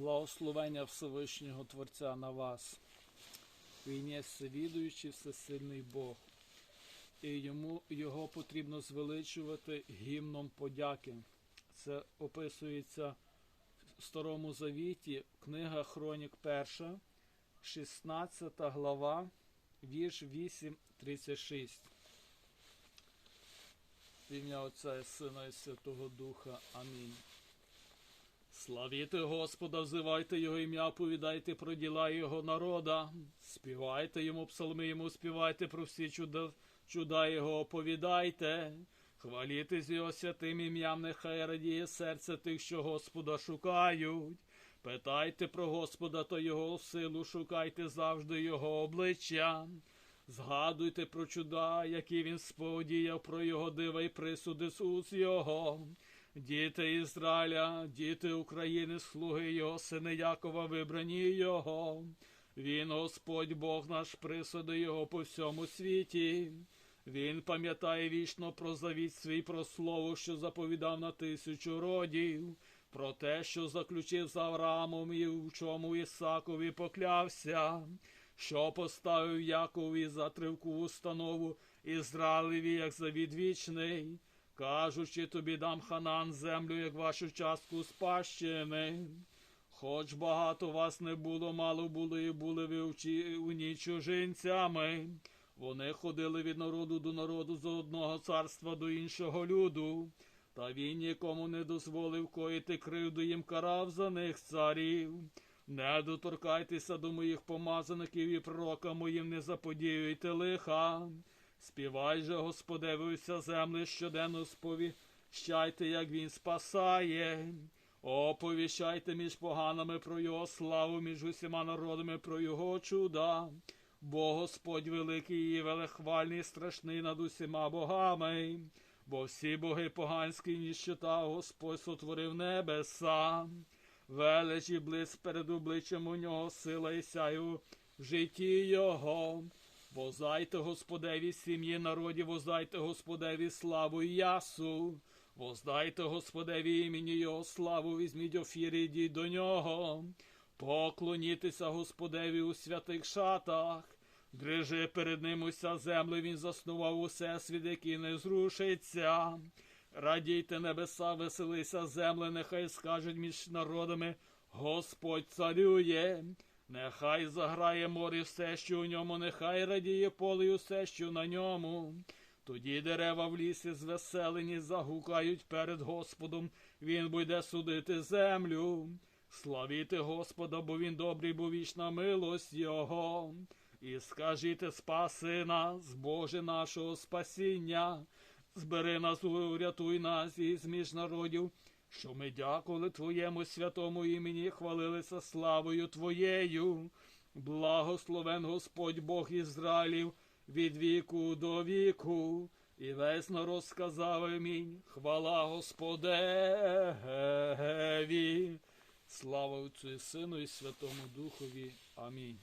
Благословення Всевишнього Творця на вас. Він є всевідуючий, всесильний Бог. І йому його потрібно звеличувати гімном подяки. Це описується в Старому Завіті, книга Хронік 1, 16 глава, вірш 8, 36. В ім'я Отця і Сина і Святого Духа. Амінь. Славіте Господа, взивайте Його ім'я, повідайте про діла Його народа, співайте йому псалми, йому співайте про всі чуда, чуда Його оповідайте. Хваліте з його святим ім'ям, нехай радіє серце тих, що Господа шукають. Питайте про Господа та Його силу, шукайте завжди Його обличчя. Згадуйте про чуда, які він сподіяв, про його дива й присуди з уст Його. Діти Ізраїля, діти України, слуги Його, сини Якова, вибрані Його. Він, Господь Бог наш, присуди Його по всьому світі. Він пам'ятає вічно про завіт свій, про слово, що заповідав на тисячу родів, про те, що заключив з Авраамом і в чому Ісакові поклявся, що поставив Якові за тривку установу Ізраїлеві, як завід вічний кажучи тобі дам ханан землю, як вашу частку спадщини. Хоч багато вас не було, мало були, і були ви у ній чужинцями. Вони ходили від народу до народу з одного царства до іншого люду. Та він нікому не дозволив коїти кривду їм карав за них царів. Не доторкайтеся до моїх помазаників і пророка моїм не заподіюйте лиха. Співай же, Господеві, вся землі щоденно сповіщайте, як він спасає. Оповіщайте між поганими про його славу, між усіма народами про його чуда. Бо Господь великий і велехвальний, страшний над усіма богами. Бо всі боги поганські ніщота Господь сотворив небеса. Велич і блиск перед обличчям у нього сила і сяю в житті його. Возайте Господеві сім'ї народів, воздайте Господеві славу і ясу. Воздайте Господеві імені Його славу, візьміть офіри, йдіть до нього. Поклонітеся Господеві у святих шатах. Дрижи перед ним уся земля, він заснував усе світ, який не зрушиться. Радійте небеса, веселися земле, нехай скажуть між народами, Господь царює. Нехай заграє море все, що у ньому, нехай радіє поле й усе, що на ньому. Тоді дерева в лісі звеселені загукають перед Господом, він буде судити землю. Славіте Господа, бо він добрий, бо вічна милость Його. І скажіть, спаси нас, Боже нашого спасіння, збери нас, урятуй нас із між народів, що ми дякували Твоєму святому імені, хвалилися славою Твоєю. Благословен Господь Бог Ізраїлів від віку до віку. І весь народ сказав амінь. Хвала Господеві. Слава Отцю і Сину і Святому Духові. Амінь.